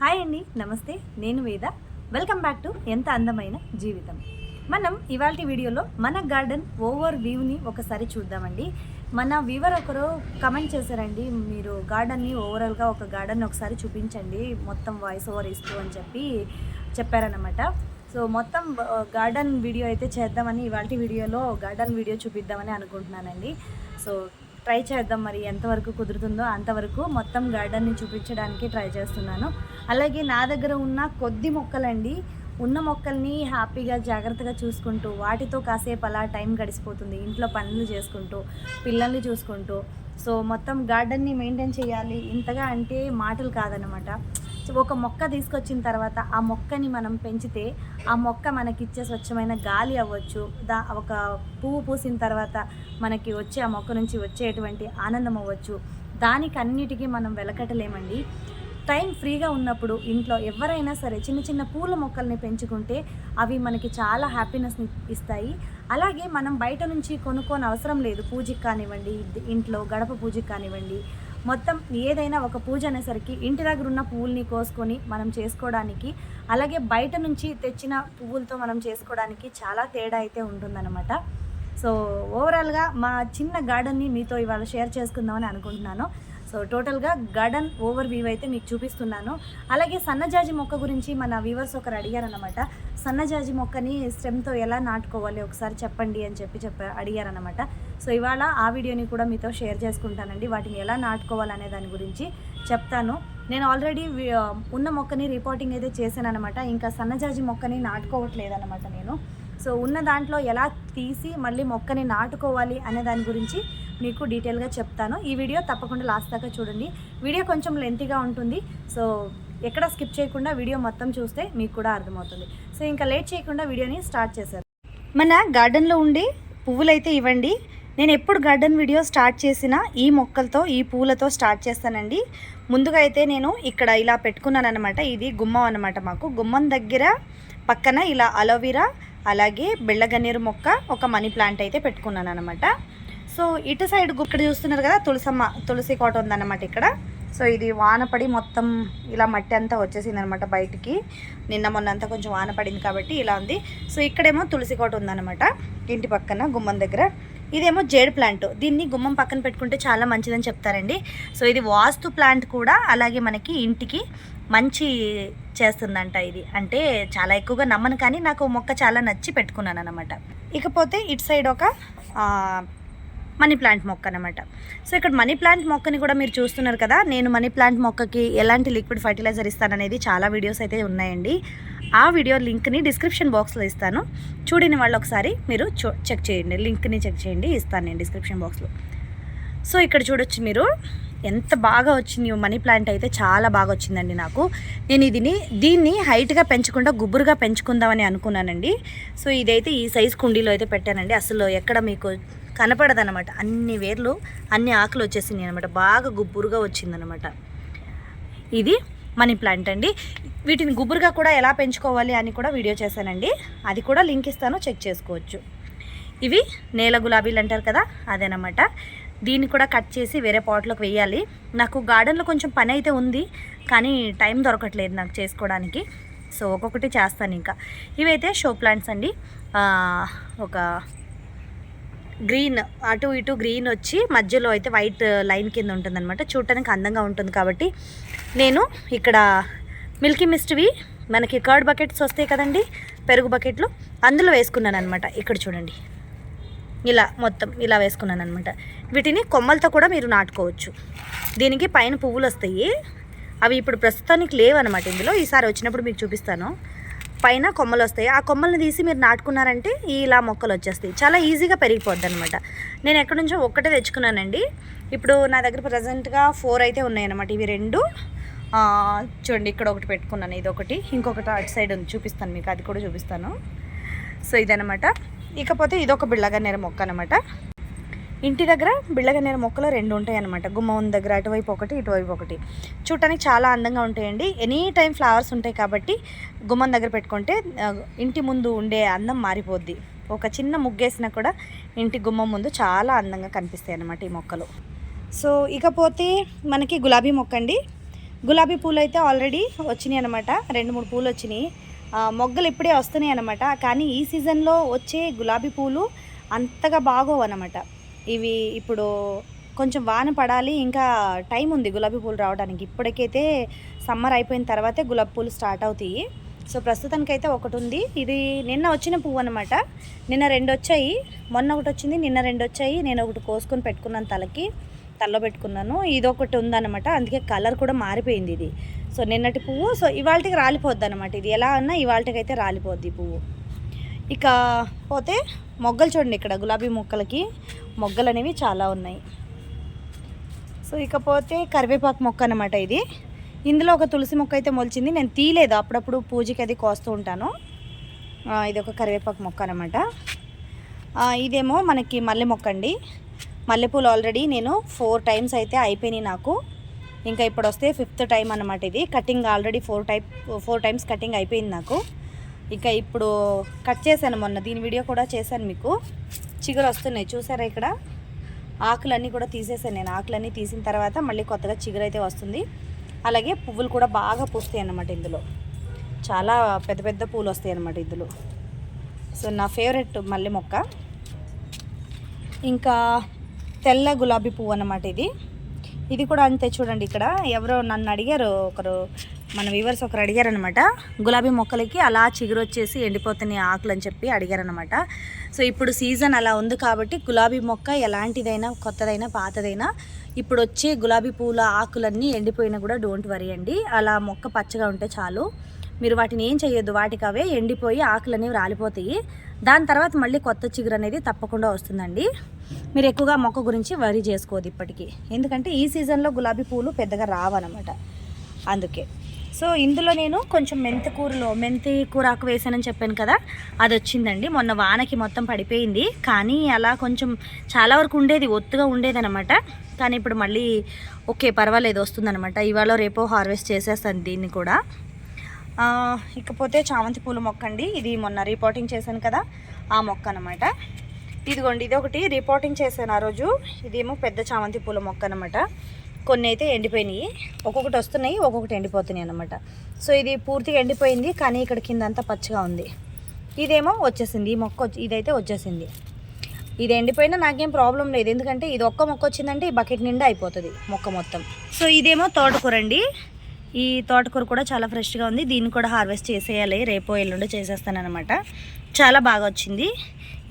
Hi అండి నమస్తే. నేను వేద. వెల్కమ్ బ్యాక్ టు ఎంత అందమైన జీవితం. మనం ఇవాళ వీడియోలో మన గార్డెన్ ఓవర్ వ్యూని ఒకసారి చూద్దామండి. మన వ్యూవర్ ఒకరు కమెంట్ చేశారండి మీరు గార్డెన్ని ఓవరాల్గా ఒక గార్డెన్ ఒకసారి చూపించండి మొత్తం వాయిస్ ఓవర్ ఇస్తూ అని చెప్పి చెప్పారనమాట సో మొత్తం గార్డెన్ వీడియో అయితే చేద్దామని ఇవాళ వీడియోలో గార్డెన్ వీడియో చూపిద్దామని అనుకుంటున్నానండి. సో ట్రై చేద్దాం మరి ఎంతవరకు కుదురుతుందో అంతవరకు మొత్తం గార్డెన్ని చూపించడానికి ట్రై చేస్తున్నాను. అలాగే నా దగ్గర ఉన్న కొద్ది మొక్కలండి. ఉన్న మొక్కల్ని హ్యాపీగా జాగ్రత్తగా చూసుకుంటూ వాటితో కాసేపు అలా టైం గడిచిపోతుంది ఇంట్లో పనులు చేసుకుంటూ పిల్లల్ని చూసుకుంటూ. సో మొత్తం గార్డెన్ని మెయింటైన్ చేయాలి. ఇంతగా అంటే మాటలు కాదనమాట ఒక మొక్క తీసుకొచ్చిన తర్వాత ఆ మొక్కని మనం పెంచితే ఆ మొక్క మనకిచ్చే స్వచ్ఛమైన గాలి అవ్వచ్చు. దా ఒక పువ్వు పూసిన తర్వాత మనకి వచ్చే ఆ మొక్క నుంచి వచ్చేటువంటి ఆనందం అవ్వచ్చు. దానికి అన్నిటికీ మనం వెలకట్టలేమండి. టైం ఫ్రీగా ఉన్నప్పుడు ఇంట్లో ఎవరైనా సరే చిన్న చిన్న పూల మొక్కల్ని పెంచుకుంటే అవి మనకి చాలా హ్యాపీనెస్ని ఇస్తాయి. అలాగే మనం బయట నుంచి కొనుక్కొని అవసరం లేదు. పూజకి కానివ్వండి ఇంట్లో గడప పూజకి కానివ్వండి మొత్తం ఏదైనా ఒక పూజ అనేసరికి ఇంటి దగ్గర ఉన్న పువ్వుల్ని కోసుకొని మనం చేసుకోవడానికి అలాగే బయట నుంచి తెచ్చిన పువ్వులతో మనం చేసుకోవడానికి చాలా తేడా అయితే ఉంటుందన్నమాట. సో ఓవరాల్గా మా చిన్న గార్డెన్ని మీతో ఇవాళ షేర్ చేసుకుందామని అనుకుంటున్నాను. సో టోటల్గా గార్డెన్ ఓవర్ వ్యూ అయితే మీకు చూపిస్తున్నాను. అలాగే సన్నజాజి మొక్క గురించి మన వ్యూవర్స్ ఒకరు అడిగారనమాట సన్నజాజి మొక్కని స్టెమ్తో ఎలా నాటుకోవాలి? ఒకసారి చెప్పండి అని చెప్పి చెప్ప అడిగారనమాట సో ఇవాళ ఆ వీడియోని కూడా మీతో షేర్ చేసుకుంటానండి. వాటిని ఎలా నాటుకోవాలనే దాని గురించి చెప్తాను. నేను ఆల్రెడీ ఉన్న మొక్కని రిపోర్టింగ్ అయితే చేశాను అనమాట ఇంకా సన్నజాజి మొక్కని నాటుకోవట్లేదన్నమాట నేను. సో ఉన్న దాంట్లో ఎలా తీసి మళ్ళీ మొక్కని నాటుకోవాలి అనే దాని గురించి మీకు డీటెయిల్గా చెప్తాను. ఈ వీడియో తప్పకుండా లాస్ట్ దాకా చూడండి. వీడియో కొంచెం లెంతీగా ఉంటుంది. సో ఎక్కడ స్కిప్ చేయకుండా వీడియో మొత్తం చూస్తే మీకు కూడా అర్థమవుతుంది. సో ఇంకా లేట్ చేయకుండా వీడియోని స్టార్ట్ చేశారు మన గార్డెన్లో ఉండి పువ్వులైతే ఇవ్వండి. నేను ఎప్పుడు గార్డెన్ వీడియో స్టార్ట్ చేసినా ఈ మొక్కలతో ఈ పూలతో స్టార్ట్ చేస్తానండి. ముందుగా అయితే నేను ఇక్కడ ఇలా పెట్టుకున్నాను అనమాట ఇది గుమ్మం అనమాట మాకు. గుమ్మం దగ్గర పక్కన ఇలా అలోవీరా అలాగే బెళ్ళగన్నేరు మొక్క ఒక మనీ ప్లాంట్ అయితే పెట్టుకున్నాను అనమాట సో ఇటు సైడ్ ఇక్కడ చూస్తున్నారు కదా తులసమ్మ తులసి కోట ఉందన్నమాట ఇక్కడ. సో ఇది వానపడి మొత్తం ఇలా మట్టి అంతా వచ్చేసింది అనమాట బయటికి. నిన్న మొన్న అంతా కొంచెం వాన పడింది కాబట్టి ఇలా ఉంది. సో ఇక్కడేమో తులసి కోట ఉందన్నమాట ఇంటి పక్కన గుమ్మం దగ్గర. ఇదేమో జేడ్ ప్లాంట్. దీన్ని గుమ్మం పక్కన పెట్టుకుంటే చాలా మంచిదని చెప్తారండి. సో ఇది వాస్తు ప్లాంట్ కూడా అలాగే మనకి ఇంటికి మంచి చేస్తుందంట ఇది. అంటే చాలా ఎక్కువగా నమ్మను కానీ నాకు మొక్క చాలా నచ్చి పెట్టుకున్నాను అనమాట ఇకపోతే ఇటు సైడ్ ఒక మనీ ప్లాంట్ మొక్క అనమాట సో ఇక్కడ మనీ ప్లాంట్ మొక్కని కూడా మీరు చూస్తున్నారు కదా నేను మనీ ప్లాంట్ మొక్కకి ఎలాంటి లిక్విడ్ ఫర్టిలైజర్ ఇస్తాననేది చాలా వీడియోస్ అయితే ఉన్నాయండి. ఆ వీడియో లింక్ని డిస్క్రిప్షన్ బాక్స్లో ఇస్తాను. చూడని వాళ్ళు ఒకసారి మీరు చెక్ చేయండి. లింక్ని చెక్ చేయండి ఇస్తాను నేను డిస్క్రిప్షన్ బాక్స్లో. సో ఇక్కడ చూడొచ్చు మీరు. ఎంత బాగా వచ్చింది మనీ ప్లాంట్ అయితే చాలా బాగా వచ్చిందండి నాకు. నేను ఇదిని దీన్ని హైట్గా పెంచకుండా గుబురుగా పెంచుకుందామని అనుకున్నానండి. సో ఇదైతే ఈ సైజ్ కుండీలో అయితే పెట్టానండి. అసలు ఎక్కడ మీకు కనపడదనమాట అన్ని వేర్లు అన్ని ఆకులు వచ్చేసినాయి అనమాట బాగా గుబ్బురుగా వచ్చిందనమాట ఇది మనీ ప్లాంట్ అండి. వీటిని గుబురుగా కూడా ఎలా పెంచుకోవాలి అని కూడా వీడియో చేశానండి. అది కూడా లింక్ ఇస్తాను చెక్ చేసుకోవచ్చు. ఇవి నేల గులాబీలు అంటారు కదా అదేనమాట. దీన్ని కూడా కట్ చేసి వేరే పాట్లోకి వేయాలి. నాకు గార్డెన్లో కొంచెం పని అయితే ఉంది కానీ టైం దొరకట్లేదు నాకు చేసుకోవడానికి. సో ఒక్కొక్కటి చేస్తాను ఇంకా. ఇవైతే షో ప్లాంట్స్ అండి. ఒక గ్రీన్ అటు ఇటు గ్రీన్ వచ్చి మధ్యలో అయితే వైట్ లైన్ కింద ఉంటుంది అనమాట చూడటానికి అందంగా ఉంటుంది కాబట్టి నేను ఇక్కడ మిల్కీ మిస్ట్వి మనకి కర్డ్ బకెట్స్ వస్తాయి కదండి పెరుగు బకెట్లు అందులో వేసుకున్నాను అనమాట ఇక్కడ చూడండి. ఇలా మొత్తం ఇలా వేసుకున్నాను అనమాట వీటిని కొమ్మలతో కూడా మీరు నాటుకోవచ్చు. దీనికి పైన పువ్వులు వస్తాయి. అవి ఇప్పుడు ప్రస్తుతానికి లేవన్నమాట ఇందులో. ఈసారి వచ్చినప్పుడు మీకు చూపిస్తాను. పైన కొమ్మలు వస్తాయి. ఆ కొమ్మల్ని తీసి మీరు నాటుకున్నారంటే ఇలా మొక్కలు వచ్చేస్తాయి. చాలా ఈజీగా పెరిగిపోద్ది అనమాట నేను ఎక్కడి నుంచో ఒక్కటే తెచ్చుకున్నానండి. ఇప్పుడు నా దగ్గర ప్రజెంట్గా ఫోర్ అయితే ఉన్నాయన్నమాట. ఇవి రెండు. చూడండి ఇక్కడ ఒకటి పెట్టుకున్నాను. ఇది ఒకటి ఇంకొకటి అటు సైడ్ ఉంది. చూపిస్తాను మీకు. అది కూడా చూపిస్తాను. సో ఇదనమాట ఇకపోతే ఇదొక బిళ్ళగన్నేరు మొక్క అనమాట ఇంటి దగ్గర బిళ్ళగన్నేరు మొక్కలు రెండు ఉంటాయి అనమాట గుమ్మం దగ్గర అటువైపు ఒకటి ఇటువైపు ఒకటి. చూడటానికి చాలా అందంగా ఉంటాయండి. ఎనీ టైం ఫ్లవర్స్ ఉంటాయి కాబట్టి గుమ్మం దగ్గర పెట్టుకుంటే ఇంటి ముందు ఉండే అందం మారిపోద్ది. ఒక చిన్న ముగ్గేసినా కూడా ఇంటి గుమ్మం ముందు చాలా అందంగా కనిపిస్తాయి అన్నమాట ఈ మొక్కలు. సో ఇకపోతే మనకి గులాబీ మొక్క అండి గులాబీ పూలు అయితే ఆల్రెడీ వచ్చినాయి అనమాట రెండు మూడు పూలు వచ్చినాయి మొగ్గలు ఇప్పుడే వస్తున్నాయి అనమాట కానీ ఈ సీజన్లో వచ్చే గులాబీ పూలు అంతగా బాగోవు అనమాట ఇవి ఇప్పుడు కొంచెం వాన పడాలి ఇంకా టైం ఉంది గులాబీ పూలు రావడానికి. ఇప్పటికైతే సమ్మర్ అయిపోయిన తర్వాతే గులాబీ పూలు స్టార్ట్ అవుతాయి. సో ప్రస్తుతానికైతే ఒకటి ఉంది. ఇది నిన్న వచ్చిన పువ్వు అనమాట నిన్న రెండు వచ్చాయి. మొన్న ఒకటి వచ్చింది నిన్న రెండు వచ్చాయి. నేను ఒకటి కోసుకొని పెట్టుకున్నాను తలకి తలలో పెట్టుకున్నాను. ఇది ఒకటి ఉందన్నమాట. అందుకే కలర్ కూడా మారిపోయింది ఇది. సో నిన్నటి పువ్వు సో ఇవాళకి రాలిపోద్ది అనమాట ఇది ఎలా అన్నా ఇవాళకి అయితే రాలిపోద్ది పువ్వు. ఇక పోతే మొగ్గలు చూడండి ఇక్కడ గులాబీ మొక్కలకి మొగ్గలు అనేవి చాలా ఉన్నాయి. సో ఇకపోతే కరివేపాకు మొక్క అనమాట ఇది. ఇందులో ఒక తులసి మొక్క అయితే మొలిచింది. నేను తీయలేదు అప్పుడప్పుడు పూజకి అది కోస్తూ ఉంటాను. ఇది ఒక కరివేపాకు మొక్క అనమాట ఇదేమో మనకి మల్లె మొక్క అండి. మల్లెపూలు ఆల్రెడీ నేను ఫోర్ టైమ్స్ అయితే అయిపోయినాయి నాకు. ఇంకా ఇప్పుడు వస్తే ఫిఫ్త్ టైం అనమాట ఇది. Cutting already four type four times cutting అయిపోయింది నాకు. ఇంకా ఇప్పుడు కట్ చేశాను మొన్న దీని వీడియో కూడా చేశాను మీకు. చిగురు వస్తున్నాయి చూసారా ఇక్కడ? ఆకులన్నీ కూడా తీసేసాను నేను. ఆకులన్నీ తీసిన తర్వాత మళ్ళీ కొత్తగా చిగురు అయితే వస్తుంది. అలాగే పువ్వులు కూడా బాగా పూస్తాయి అన్నమాట ఇందులో. చాలా పెద్ద పెద్ద పూలు వస్తాయి అన్నమాట ఇందులో. సో నా ఫేవరెట్ మల్లె మొక్క. ఇంకా తెల్ల గులాబీ పువ్వు అన్నమాట ఇది. ఇది కూడా అంతే చూడండి ఇక్కడ. ఎవరో నన్ను అడిగారు ఒకరు మన వ్యూవర్స్ ఒకరు అడిగారనమాట గులాబీ మొక్కలకి అలా చిగురు వచ్చేసి ఎండిపోతున్నాయి ఆకులు అని చెప్పి అడిగారనమాట సో ఇప్పుడు సీజన్ అలా ఉంది కాబట్టి గులాబీ మొక్క ఎలాంటిదైనా కొత్తదైనా పాతదైనా ఇప్పుడు వచ్చే గులాబీ పూల ఆకులన్నీ ఎండిపోయినా కూడా డోంట్ వరీ అండి. అలా మొక్క పచ్చగా ఉంటే చాలు. మీరు వాటిని ఏం చేయొద్దు వాటికి అవే ఎండిపోయి ఆకులు అనేవి రాలిపోతాయి. దాని తర్వాత మళ్ళీ కొత్త చిగురు అనేది తప్పకుండా వస్తుందండి. మీరు ఎక్కువగా మొక్క గురించి వరి చేసుకోదు ఇప్పటికీ. ఎందుకంటే ఈ సీజన్లో గులాబీ పూలు పెద్దగా రావన్నమాట అందుకే. సో ఇందులో నేను కొంచెం మెంతి కూరలో మెంతి కూర ఆకు వేసానని చెప్పాను కదా అది వచ్చిందండి. మొన్న వానకి మొత్తం పడిపోయింది. కానీ అలా కొంచెం చాలా వరకు ఉండేది ఒత్తుగా ఉండేదనమాట. కానీ ఇప్పుడు మళ్ళీ ఓకే పర్వాలేదు వస్తుందనమాట. ఇవాళ రేపో హార్వెస్ట్ చేసేస్తాను దీన్ని కూడా. ఇకపోతే చామంతి పూల మొక్క అండి ఇది మొన్న రిపోర్టింగ్ చేశాను కదా ఆ మొక్క అనమాట ఇదిగోండి ఇది ఒకటి రిపోర్టింగ్ చేశాను ఆ రోజు. ఇదేమో పెద్ద చామంతి పూల మొక్క అనమాట కొన్ని అయితే ఎండిపోయినాయి. ఒక్కొక్కటి వస్తున్నాయి ఒక్కొక్కటి ఎండిపోతున్నాయి అనమాట సో ఇది పూర్తిగా ఎండిపోయింది కానీ ఇక్కడ కింద అంతా పచ్చగా ఉంది. ఇదేమో వచ్చేసింది ఈ మొక్క ఇదైతే వచ్చేసింది. ఇది ఎండిపోయినా నాకేం ప్రాబ్లం లేదు. ఎందుకంటే ఇది ఒక్క మొక్క వచ్చిందంటే ఈ బకెట్ నిండా అయిపోతుంది మొక్క మొత్తం. సో ఇదేమో తోటకూర అండి. ఈ తోటకూర కూడా చాలా ఫ్రెష్గా ఉంది. దీన్ని కూడా హార్వెస్ట్ చేసేయాలి. రేపో ఎల్లుండో చేసేస్తానమాట చాలా బాగా వచ్చింది.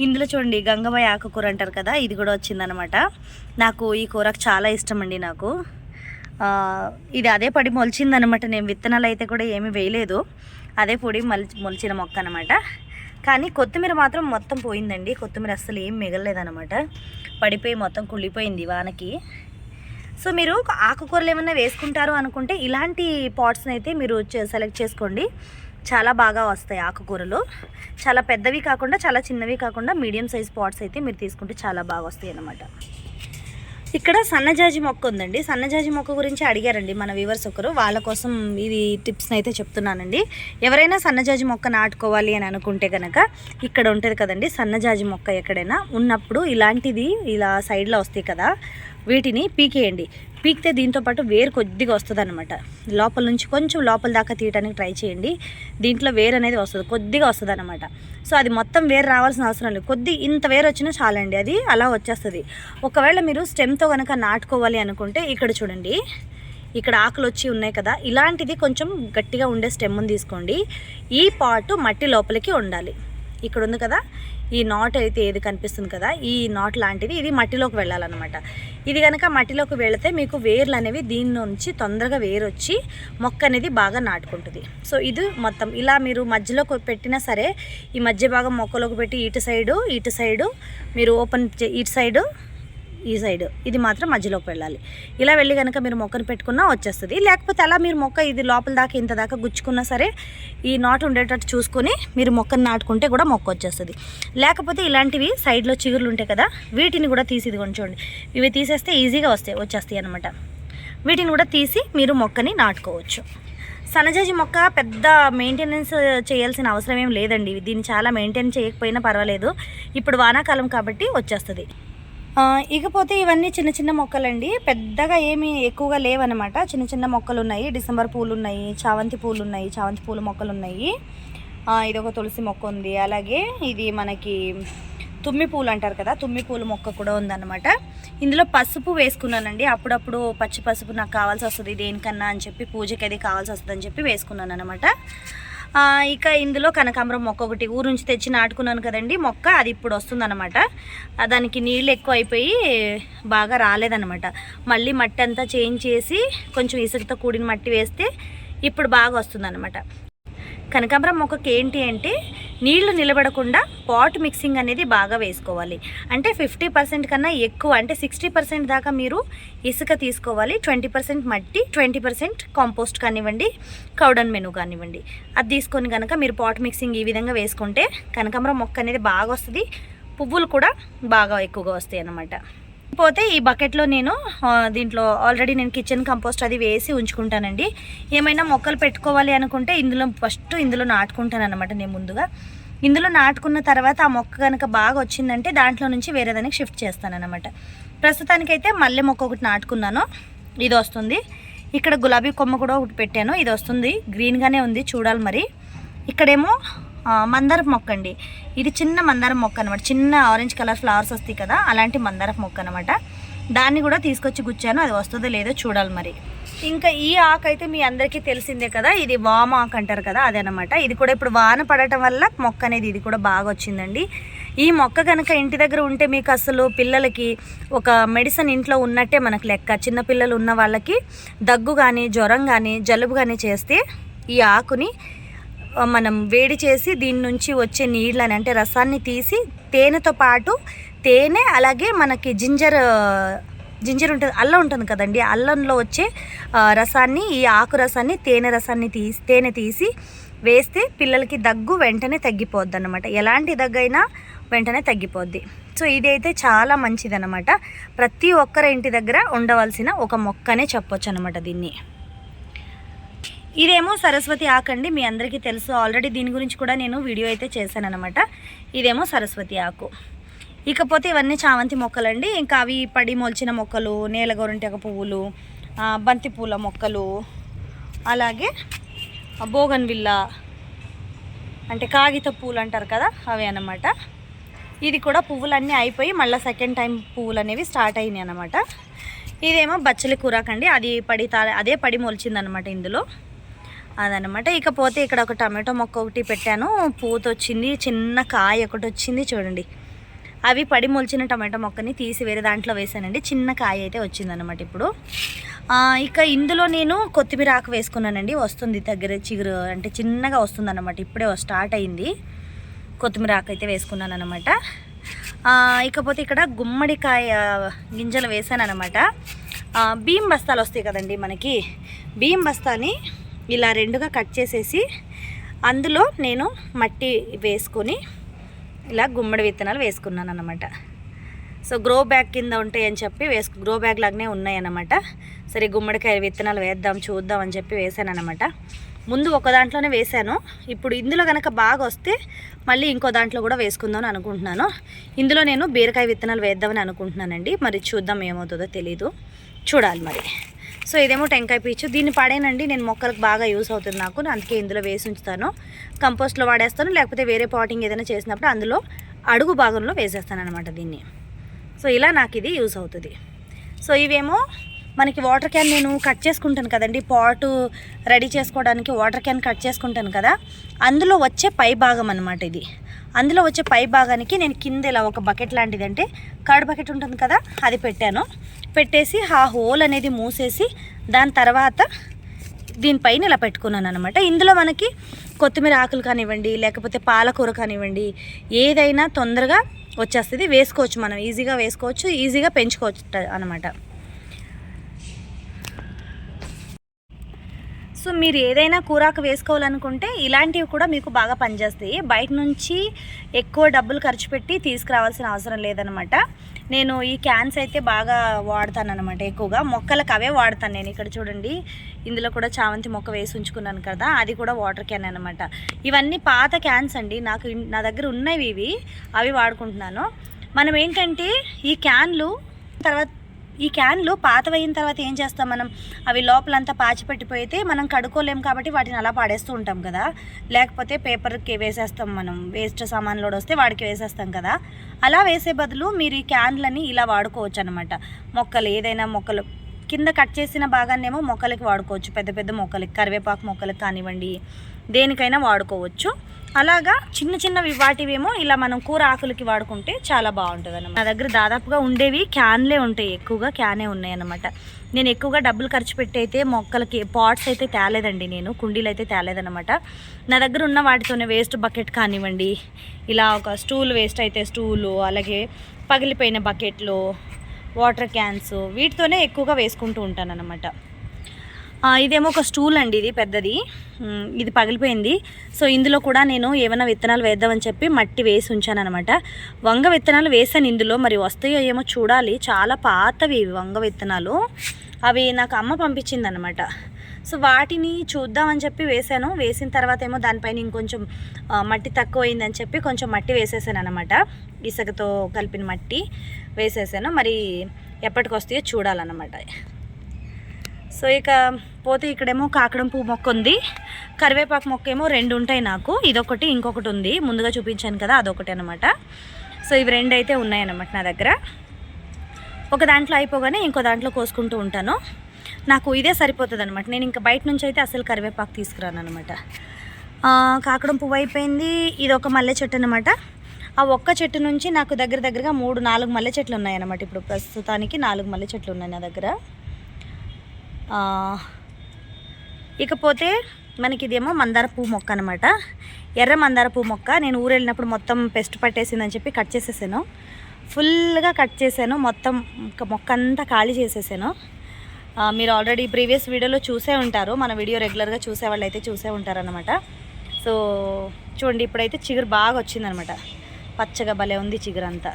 ఇందులో చూడండి గంగమ్మ ఆకుకూర అంటారు కదా ఇది కూడా వచ్చిందనమాట నాకు ఈ కూరకు చాలా ఇష్టం అండి నాకు. ఇది అదే పడి మొలిచిందనమాట నేను విత్తనాలు అయితే కూడా ఏమీ వేయలేదు. అదే పొడి మలిచి మొలిచిన మొక్క అనమాట కానీ కొత్తిమీర మాత్రం మొత్తం పోయిందండి. కొత్తిమీర అస్సలు ఏం మిగలలేదనమాట పడిపోయి మొత్తం కుళ్ళిపోయింది వానకి. సో మీరు ఆకుకూరలు ఏమైనా వేసుకుంటారు అనుకుంటే ఇలాంటి పాట్స్ని అయితే మీరు సెలెక్ట్ చేసుకోండి. చాలా బాగా వస్తాయి ఆకుకూరలు. చాలా పెద్దవి కాకుండా చాలా చిన్నవి కాకుండా మీడియం సైజ్ పాట్స్ అయితే మీరు తీసుకుంటే చాలా బాగా వస్తాయి అన్నమాట. ఇక్కడ సన్నజాజి మొక్క ఉందండి. సన్నజాజి మొక్క గురించి అడిగారండి మన వ్యూవర్స్ ఒకరు. వాళ్ళ కోసం ఇది టిప్స్ని అయితే చెప్తున్నానండి. ఎవరైనా సన్నజాజి మొక్క నాటుకోవాలి అని అనుకుంటే కనుక ఇక్కడ ఉంటుంది కదండి సన్నజాజి మొక్క ఎక్కడైనా. ఉన్నప్పుడు ఇలాంటిది ఇలా సైడ్లో వస్తాయి కదా. వీటిని పీకేయండి. పీకితే దీంతో పాటు వేరు కొద్దిగా వస్తుంది అనమాట లోపల నుంచి కొంచెం లోపల దాకా తీయడానికి ట్రై చేయండి. దీంట్లో వేరు అనేది వస్తుంది కొద్దిగా వస్తుంది అనమాట సో అది మొత్తం వేరు రావాల్సిన అవసరం లేదు. కొద్ది ఇంత వేరు వచ్చినా చాలండి అది అలా వచ్చేస్తుంది. ఒకవేళ మీరు స్టెమ్తో కనుక నాటుకోవాలి అనుకుంటే ఇక్కడ చూడండి. ఇక్కడ ఆకులు వచ్చి ఉన్నాయి కదా ఇలాంటిది కొంచెం గట్టిగా ఉండే స్టెమ్ని తీసుకోండి. ఈ పాటు మట్టి లోపలికి ఉండాలి. ఇక్కడ ఉంది కదా ఈ నాట్ అయితే ఏది కనిపిస్తుంది కదా ఈ నాట్ లాంటిది ఇది మట్టిలోకి వెళ్ళాలన్నమాట. ఇది కనుక మట్టిలోకి వెళితే మీకు వేర్లు అనేవి దీని నుంచి తొందరగా వేరు వచ్చి మొక్క అనేది బాగా నాటుకుంటుంది. సో ఇది మొత్తం. ఇలా మీరు మధ్యలోకి పెట్టినా సరే ఈ మధ్య భాగం మొక్కలోకి పెట్టి ఇటు సైడు ఇటు సైడు మీరు ఓపెన్ చే- ఇటు సైడు ఈ సైడ్. ఇది మాత్రం మధ్యలోకి వెళ్ళాలి. ఇలా వెళ్ళి కనుక మీరు మొక్కను పెట్టుకున్నా వచ్చేస్తుంది. లేకపోతే అలా మీరు మొక్క ఇది లోపల దాకా ఇంత దాకా గుచ్చుకున్నా సరే ఈ నాటు ఉండేటట్టు చూసుకొని మీరు మొక్కను నాటుకుంటే కూడా మొక్క వచ్చేస్తుంది. లేకపోతే ఇలాంటివి సైడ్లో చిగురులు ఉంటాయి కదా వీటిని కూడా తీసి ఇది కొంచెండి ఇవి తీసేస్తే ఈజీగా వస్తాయి వచ్చేస్తాయి అనమాట వీటిని కూడా తీసి మీరు మొక్కని నాటుకోవచ్చు. సన్నజాజి మొక్క పెద్ద మెయింటెనెన్స్ చేయాల్సిన అవసరం ఏం లేదండి. దీన్ని చాలా మెయింటైన్ చేయకపోయినా పర్వాలేదు. ఇప్పుడు వానాకాలం కాబట్టి వచ్చేస్తుంది. ఇకపోతే ఇవన్నీ చిన్న చిన్న మొక్కలండి. పెద్దగా ఏమీ ఎక్కువగా లేవన్నమాట చిన్న చిన్న మొక్కలు ఉన్నాయి డిసెంబర్ పూలు ఉన్నాయి చావంతి పూలు ఉన్నాయి చావంతి పూల మొక్కలు ఉన్నాయి ఇది ఒక తులసి మొక్క ఉంది. అలాగే ఇది మనకి తుమ్మి పూలు అంటారు కదా తుమ్మి పూల మొక్క కూడా ఉందన్నమాట. ఇందులో పసుపు వేసుకున్నానండి. అప్పుడప్పుడు పచ్చి పసుపు నాకు కావాల్సి వస్తుంది దేనికన్నా అని చెప్పి పూజకి అది కావాల్సి వస్తుంది అని చెప్పి వేసుకున్నాను అనమాట ఇక ఇందులో కనకాంబరం మొక్క ఒకటి ఊరు నుంచి తెచ్చి నాటుకున్నాను కదండి. మొక్క అది ఇప్పుడు వస్తుందన్నమాట. దానికి నీళ్ళు ఎక్కువ అయిపోయి బాగా రాలేదనమాట మళ్ళీ మట్టి అంతా చేంజ్ చేసి కొంచెం ఇసుకతో కూడిన మట్టి వేస్తే ఇప్పుడు బాగా వస్తుందన్నమాట. కనకాంబరం మొక్కకి ఏంటి అంటే నీళ్ళు నిలబడకుండా పాట్ మిక్సింగ్ అనేది బాగా వేసుకోవాలి. అంటే ఫిఫ్టీ పర్సెంట్ కన్నా ఎక్కువ అంటే సిక్స్టీ పర్సెంట్ దాకా మీరు ఇసుక తీసుకోవాలి. ట్వంటీ పర్సెంట్ మట్టి ట్వంటీ పర్సెంట్ కాంపోస్ట్ కానివ్వండి కౌడన్ మెను కానివ్వండి. అది తీసుకొని కనుక మీరు పాట్ మిక్సింగ్ ఈ విధంగా వేసుకుంటే కనకాంబరం మొక్క అనేది బాగా వస్తుంది. పువ్వులు కూడా బాగా ఎక్కువగా వస్తాయి అన్నమాట పోతే ఈ బకెట్లో నేను దీంట్లో ఆల్రెడీ నేను కిచెన్ కంపోస్ట్ అది వేసి ఉంచుకుంటానండి. ఏమైనా మొక్కలు పెట్టుకోవాలి అనుకుంటే ఇందులో ఫస్ట్ ఇందులో నాటుకుంటాను అనమాట నేను ముందుగా. ఇందులో నాటుకున్న తర్వాత ఆ మొక్క కనుక బాగా వచ్చిందంటే దాంట్లో నుంచి వేరే దానికి షిఫ్ట్ చేస్తాను అనమాట ప్రస్తుతానికైతే మల్లె మొక్క ఒకటి నాటుకున్నాను ఇది వస్తుంది. ఇక్కడ గులాబీ కొమ్మ కూడా ఒకటి పెట్టాను ఇది వస్తుంది. గ్రీన్గానే ఉంది చూడాలి మరి. ఇక్కడేమో మందారపు మొక్క అండి. ఇది చిన్న మందారం మొక్క అనమాట చిన్న ఆరెంజ్ కలర్ ఫ్లవర్స్ వస్తాయి కదా అలాంటి మందారపు మొక్క అనమాట దాన్ని కూడా తీసుకొచ్చి గుచ్చాను అది వస్తుందో లేదో చూడాలి మరి. ఇంకా ఈ ఆకు అయితే మీ అందరికీ తెలిసిందే కదా ఇది వామ ఆకు అంటారు కదా అదనమాట ఇది కూడా ఇప్పుడు వాన పడటం వల్ల మొక్క అనేది ఇది కూడా బాగా వచ్చిందండి. ఈ మొక్క కనుక ఇంటి దగ్గర ఉంటే మీకు అసలు పిల్లలకి ఒక మెడిసిన్ ఇంట్లో ఉన్నట్టే మనకు లెక్క. చిన్న పిల్లలు ఉన్న వాళ్ళకి దగ్గు కానీ జ్వరం కానీ జలుబు కానీ చేస్తే ఈ ఆకుని మనం వేడి చేసి దీని నుంచి వచ్చే నీళ్ళని అంటే రసాన్ని తీసి తేనెతో పాటు తేనె అలాగే మనకి జింజర్ జింజర్ ఉంటుంది అల్లం ఉంటుంది కదండి అల్లంలో వచ్చే రసాన్ని ఈ ఆకు రసాన్ని తేనె రసాన్ని తీసి తేనె తీసి వేస్తే పిల్లలకి దగ్గు వెంటనే తగ్గిపోద్ది అనమాట ఎలాంటి దగ్గైనా వెంటనే తగ్గిపోద్ది. సో ఇది అయితే చాలా మంచిదన్నమాట. ప్రతి ఒక్కరి ఇంటి దగ్గర ఉండవలసిన ఒక మొక్కనే చెప్పొచ్చు అనమాట దీన్ని. ఇదేమో సరస్వతి ఆకండి మీ అందరికీ తెలుసు. ఆల్రెడీ దీని గురించి కూడా నేను వీడియో అయితే చేశాను అనమాట ఇదేమో సరస్వతి ఆకు. ఇకపోతే ఇవన్నీ చామంతి మొక్కలండి. ఇంకా అవి పడి మొలిచిన మొక్కలు నేల గోరింటెక పువ్వులు బంతిపూల బంతి పూల మొక్కలు అలాగే బోగన్ అంటే కాగిత పూలు అంటారు కదా అవి అనమాట ఇది కూడా పువ్వులన్నీ అయిపోయి మళ్ళీ సెకండ్ టైం పువ్వులు అనేవి స్టార్ట్ అయినాయి అనమాట ఇదేమో బచ్చలి కూరాకండి. అది పడి తా అదే పడి మొలిచిందనమాట ఇందులో. అదనమాట ఇకపోతే ఇక్కడ ఒక టమాటో మొక్క ఒకటి పెట్టాను. పూత వచ్చింది చిన్న కాయ ఒకటి వచ్చింది చూడండి. అవి పడి మొలిచిన టమాటో మొక్కని తీసి వేరే దాంట్లో వేసానండి చిన్న కాయ అయితే వచ్చిందనమాట ఇప్పుడు. ఇక ఇందులో నేను కొత్తిమీర ఆకు వేసుకున్నానండి. వస్తుంది దగ్గర చిగురు అంటే చిన్నగా వస్తుందన్నమాట. ఇప్పుడే స్టార్ట్ అయింది. కొత్తిమీర ఆకు అయితే వేసుకున్నాను అనమాట ఇకపోతే ఇక్కడ గుమ్మడికాయ గింజలు వేసాను అనమాట బియ్యం బస్తాలు వస్తాయి కదండి మనకి. బియ్యం బస్తాని ఇలా రెండుగా కట్ చేసేసి అందులో నేను మట్టి వేసుకొని ఇలా గుమ్మడి విత్తనాలు వేసుకున్నాను అనమాట సో గ్రో బ్యాగ్ కింద ఉంటాయి అని చెప్పి వేసు గ్రో బ్యాగ్ లాగానే ఉన్నాయన్నమాట సరే గుమ్మడికాయ విత్తనాలు వేద్దాం చూద్దాం అని చెప్పి వేసాను అనమాట ముందు ఒక దాంట్లోనే వేశాను. ఇప్పుడు ఇందులో కనుక బాగా వస్తే మళ్ళీ ఇంకో దాంట్లో కూడా వేసుకుందాం అని అనుకుంటున్నాను. ఇందులో నేను బీరకాయ విత్తనాలు వేద్దామని అనుకుంటున్నానండి. మరి చూద్దాం ఏమవుతుందో తెలీదు. చూడాలి మరి. సో ఇదేమో టెంకాయ పీచు. దీన్ని పడేనండి నేను మొక్కలకు బాగా యూస్ అవుతుంది నాకు. అందుకే ఇందులో వేసి ఉంచుతాను. కంపోస్ట్లో వాడేస్తాను లేకపోతే వేరే పాటింగ్ ఏదైనా చేసినప్పుడు అందులో అడుగు భాగంలో వేసేస్తాను అనమాట దీన్ని. సో ఇలా నాకు ఇది యూస్ అవుతుంది. సో ఇవేమో మనకి వాటర్ క్యాన్ నేను కట్ చేసుకుంటాను కదండి. పాటు రెడీ చేసుకోవడానికి వాటర్ క్యాన్ కట్ చేసుకుంటాను కదా. అందులో వచ్చే పై భాగం అనమాట ఇది. అందులో వచ్చే పై భాగానికి నేను కింద ఇలా ఒక బకెట్ లాంటిది అంటే కర్డ్ బకెట్ ఉంటుంది కదా అది పెట్టాను. పెట్టేసి ఆ హోల్ అనేది మూసేసి దాని తర్వాత దీనిపైన ఇలా పెట్టుకున్నాను అనమాట ఇందులో మనకి కొత్తిమీర ఆకులు కానివ్వండి లేకపోతే పాలకూర కానివ్వండి ఏదైనా తొందరగా వచ్చేస్తుంది. వేసుకోవచ్చు మనం. ఈజీగా వేసుకోవచ్చు ఈజీగా పెంచుకోవచ్చు అనమాట సో మీరు ఏదైనా కూరాకు వేసుకోవాలనుకుంటే ఇలాంటివి కూడా మీకు బాగా పనిచేస్తాయి. బయట నుంచి ఎక్కువ డబ్బులు ఖర్చు పెట్టి తీసుకురావాల్సిన అవసరం లేదనమాట నేను ఈ క్యాన్స్ అయితే బాగా వాడతాను అనమాట ఎక్కువగా. మొక్కలకు అవే వాడతాను నేను. ఇక్కడ చూడండి ఇందులో కూడా చామంతి మొక్క వేసి ఉంచుకున్నాను కదా అది కూడా వాటర్ క్యాన్ అనమాట ఇవన్నీ పాత క్యాన్స్ అండి. నాకు నా దగ్గర ఉన్నవి ఇవి. అవి వాడుకుంటున్నాను. మనం ఏంటంటే ఈ క్యాన్లు తర్వాత ఈ క్యాన్లు పాతవైన తర్వాత ఏం చేస్తాం మనం? అవి లోపలంతా పాచి పెట్టిపోయితే మనం కడుక్కోలేం కాబట్టి వాటిని అలా పాడేస్తూ ఉంటాం కదా? లేకపోతే పేపర్కి వేసేస్తాం మనం. వేస్ట్ సామాన్ వస్తే వాడికి వేసేస్తాం కదా? అలా వేసే బదులు మీరు ఈ క్యాన్లని ఇలా వాడుకోవచ్చు అనమాట మొక్కలు ఏదైనా మొక్కలు. కింద కట్ చేసిన భాగాన్నేమో మొక్కలకి వాడుకోవచ్చు. పెద్ద పెద్ద మొక్కలకి. కరివేపాకు మొక్కలకి కానివ్వండి. దేనికైనా వాడుకోవచ్చు. అలాగా చిన్న చిన్నవి వాటివేమో ఇలా మనం కూర ఆకులకి వాడుకుంటే చాలా బాగుంటుంది అన్నమాట నా దగ్గర దాదాపుగా ఉండేవి క్యాన్లే ఉంటాయి ఎక్కువగా క్యానే ఉన్నాయి అన్నమాట నేను ఎక్కువగా డబ్బులు ఖర్చు పెట్టి అయితే మొక్కలకి పాట్స్ అయితే తేలేదండి నేను కుండీలు అయితే తేలేదన్నమాట. నా దగ్గర ఉన్న వాటితోనే వేస్ట్ బకెట్ కానివ్వండి ఇలా ఒక స్టూల్ వేస్ట్ అయితే స్టూలు అలాగే పగిలిపోయిన బకెట్లు వాటర్ క్యాన్స్ వీటితోనే ఎక్కువగా వేసుకుంటూ ఉంటాను అన్నమాట ఇదేమో ఒక స్టూల్ అండి ఇది పెద్దది. ఇది పగిలిపోయింది. సో ఇందులో కూడా నేను ఏమైనా విత్తనాలు వేద్దామని చెప్పి మట్టి వేసి ఉంచాను అనమాట వంగ విత్తనాలు వేసాను ఇందులో. మరి వస్తాయో ఏమో చూడాలి. చాలా పాతవి ఇవి వంగ విత్తనాలు. అవి నాకు అమ్మ పంపించింది అనమాట సో వాటిని చూద్దామని చెప్పి వేసాను. వేసిన తర్వాత ఏమో దానిపైన ఇంకొంచెం మట్టి తక్కువ అయిందని చెప్పి కొంచెం మట్టి వేసేసాను అనమాట ఇసుకతో కలిపిన మట్టి వేసేసాను. మరి ఎప్పటికి వస్తాయో చూడాలన్నమాట. సో ఇక పోతే ఇక్కడేమో కాకడం పువ్వు మొక్క ఉంది. కరివేపాకు మొక్క ఏమో రెండు ఉంటాయి నాకు. ఇదొకటి ఇంకొకటి ఉంది. ముందుగా చూపించాను కదా అదొకటి అనమాట సో ఇవి రెండు అయితే ఉన్నాయన్నమాట నా దగ్గర. ఒక దాంట్లో అయిపోగానే ఇంకో దాంట్లో కోసుకుంటూ ఉంటాను. నాకు ఇదే సరిపోతుంది అనమాట నేను ఇంకా బయట నుంచి అయితే అసలు కరివేపాకు తీసుకురాను అనమాట కాకడం పువ్వు అయిపోయింది. ఇది ఒక మల్లె చెట్టు అనమాట ఆ ఒక్క చెట్టు నుంచి నాకు దగ్గర దగ్గరగా మూడు నాలుగు మల్లె చెట్లు ఉన్నాయన్నమాట. ఇప్పుడు ప్రస్తుతానికి నాలుగు మల్లె చెట్లు ఉన్నాయి నా దగ్గర. ఇకపోతే మనకి ఇదేమో మందార పువ్వు మొక్క అనమాట ఎర్ర మందార పువ్వు మొక్క. నేను ఊరు వెళ్ళినప్పుడు మొత్తం పెస్ట్ పట్టేసిందని చెప్పి కట్ చేసేసాను. ఫుల్గా కట్ చేశాను. మొత్తం మొక్క అంతా ఖాళీ చేసేసాను. మీరు ఆల్రెడీ ప్రీవియస్ వీడియోలో చూసే ఉంటారు. మన వీడియో రెగ్యులర్గా చూసే వాళ్ళు అయితే చూసే ఉంటారనమాట సో చూడండి ఇప్పుడైతే చిగురు బాగా వచ్చిందనమాట పచ్చగా భలే ఉంది చిగురు అంతా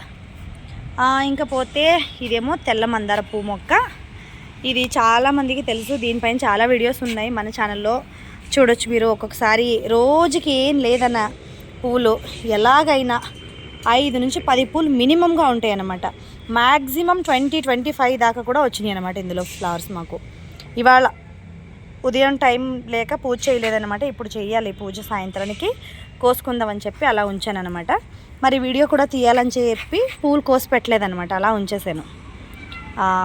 ఇంకా పోతే ఇదేమో తెల్ల మందార పువ్వు మొక్క. ఇది చాలామందికి తెలుసు దీనిపైన చాలా వీడియోస్ ఉన్నాయి మన ఛానల్లో చూడొచ్చు మీరు ఒక్కొక్కసారి. రోజుకి ఏం లేదన్న పూలు ఎలాగైనా ఐదు నుంచి పది పూలు మినిమంగా ఉంటాయి అన్నమాట మ్యాక్సిమం ట్వంటీ ట్వంటీ ఫైవ్ దాకా కూడా వచ్చినాయి అనమాట ఇందులో ఫ్లవర్స్ మాకు. ఇవాళ ఉదయం టైం లేక పూజ చేయలేదన్నమాట. ఇప్పుడు చేయాలి పూజ సాయంత్రానికి. కోసుకుందామని చెప్పి అలా ఉంచాను అనమాట మరి వీడియో కూడా తీయాలని చెప్పి పూలు కోసి పెట్టలేదన్నమాట. అలా ఉంచేసాను.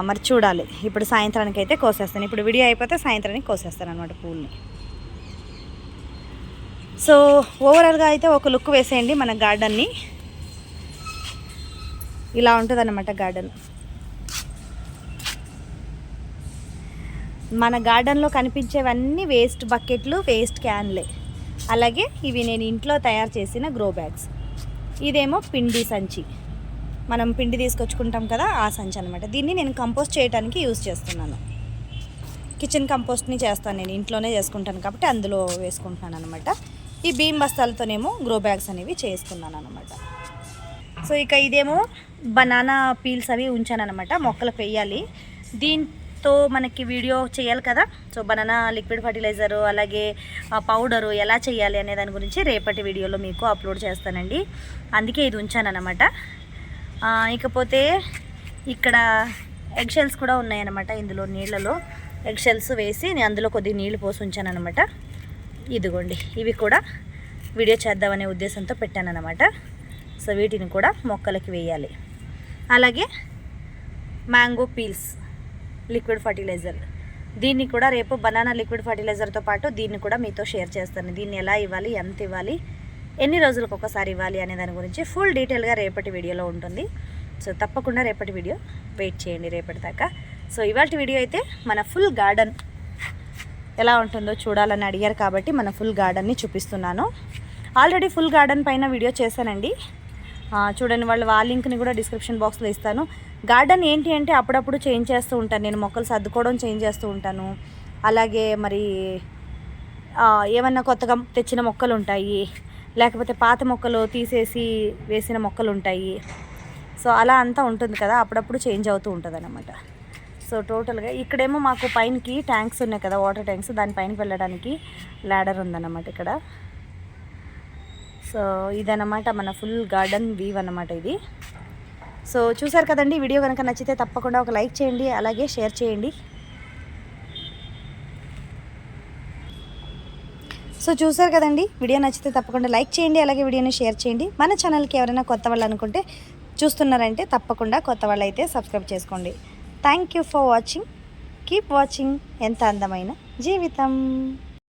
మరి చూడాలి. ఇప్పుడు సాయంత్రానికి అయితే కోసేస్తాను. ఇప్పుడు వీడియో అయిపోతే సాయంత్రానికి కోసేస్తాను అనమాట పూల్ని. సో ఓవరాల్గా అయితే ఒక లుక్ వేసేయండి మన గార్డెన్ని. ఇలా ఉంటుందన్నమాట గార్డెన్. మన గార్డెన్లో కనిపించేవన్నీ వేస్ట్ బకెట్లు వేస్ట్ క్యాన్లే. అలాగే ఇవి నేను ఇంట్లో తయారు చేసిన గ్రో బ్యాగ్స్. ఇదేమో పిండి సంచి. మనం పిండి తీసుకొచ్చుకుంటాం కదా ఆ సంచి అనమాట దీన్ని నేను కంపోస్ట్ చేయడానికి యూజ్ చేస్తున్నాను. కిచెన్ కంపోస్ట్ని చేస్తాను నేను ఇంట్లోనే చేసుకుంటాను కాబట్టి అందులో వేసుకుంటున్నాను అనమాట ఈ బీమ్ బస్తాలతోనేమో గ్రో బ్యాగ్స్ అనేవి చేసుకున్నాను అనమాట సో ఇక ఇదేమో బనానా పీల్స్ అవి ఉంచాను అనమాట మొక్కలకు వేయాలి దీంతో మనకి వీడియో చేయాలి కదా సో బనానా లిక్విడ్ ఫర్టిలైజరు అలాగే పౌడరు ఎలా చేయాలి అనే దాని గురించి రేపటి వీడియోలో మీకు అప్లోడ్ చేస్తానండి. అందుకే ఇది ఉంచాను అనమాట ఇకపోతే ఇక్కడ ఎగ్ షెల్స్ కూడా ఉన్నాయన్నమాట ఇందులో నీళ్ళలో. ఎగ్ షెల్స్ వేసి నేను అందులో కొద్దిగా నీళ్ళు పోసి ఉంచాను అనమాట ఇదిగోండి ఇవి కూడా వీడియో చేద్దామనే ఉద్దేశంతో పెట్టాను అనమాట సో వీటిని కూడా మొక్కలకి వేయాలి. అలాగే మ్యాంగో పీల్స్ లిక్విడ్ ఫర్టిలైజర్. దీన్ని కూడా రేపు బనానా లిక్విడ్ ఫర్టిలైజర్తో పాటు దీన్ని కూడా మీతో షేర్ చేస్తాను. దీన్ని ఎలా ఇవ్వాలి ఎంత ఇవ్వాలి ఎన్ని రోజులకు ఒకసారి ఇవ్వాలి అనే దాని గురించి ఫుల్ డీటెయిల్గా రేపటి వీడియోలో ఉంటుంది. సో తప్పకుండా రేపటి వీడియో వెయిట్ చేయండి రేపటి దాకా. సో ఇవాటి వీడియో అయితే మన ఫుల్ గార్డెన్ ఎలా ఉంటుందో చూడాలని అడిగారు కాబట్టి మన ఫుల్ గార్డెన్ని చూపిస్తున్నాను. ఆల్రెడీ ఫుల్ గార్డెన్ పైన వీడియో చేశానండి. చూడండి వాళ్ళు వాళ్ళ లింక్ని కూడా డిస్క్రిప్షన్ బాక్స్లో ఇస్తాను. గార్డెన్ ఏంటి అంటే అప్పుడప్పుడు చేంజ్ చేస్తూ ఉంటాను. నేను మొక్కలు సర్దుకోవడం చేంజ్ చేస్తూ ఉంటాను. అలాగే మరి ఏమన్నా కొత్తగా తెచ్చిన మొక్కలు ఉంటాయి. లేకపోతే పాత మొక్కలు తీసేసి వేసిన మొక్కలు ఉంటాయి. సో అలా అంతా ఉంటుంది కదా అప్పుడప్పుడు చేంజ్ అవుతూ ఉంటుంది అనమాట సో టోటల్గా ఇక్కడేమో మాకు పైనకి ట్యాంక్స్ ఉన్నాయి కదా వాటర్ ట్యాంక్స్ దానిపైనకి వెళ్ళడానికి ల్యాడర్ ఉందన్నమాట ఇక్కడ. సో ఇదన్నమాట మన ఫుల్ గార్డెన్ వీవ్ అన్నమాట ఇది. సో చూసారు కదండి వీడియో కనుక నచ్చితే తప్పకుండా ఒక లైక్ చేయండి అలాగే షేర్ చేయండి. సో చూసారు కదండి వీడియో నచ్చితే తప్పకుండా లైక్ చేయండి అలాగే వీడియోని షేర్ చేయండి. మన ఛానల్కి ఎవరైనా కొత్త వాళ్ళు అనుకుంటే చూస్తున్నారంటే తప్పకుండా కొత్త వాళ్ళు అయితే సబ్స్క్రైబ్ చేసుకోండి. Thank you for watching keep watching ఎంత అందమైన జీవితం.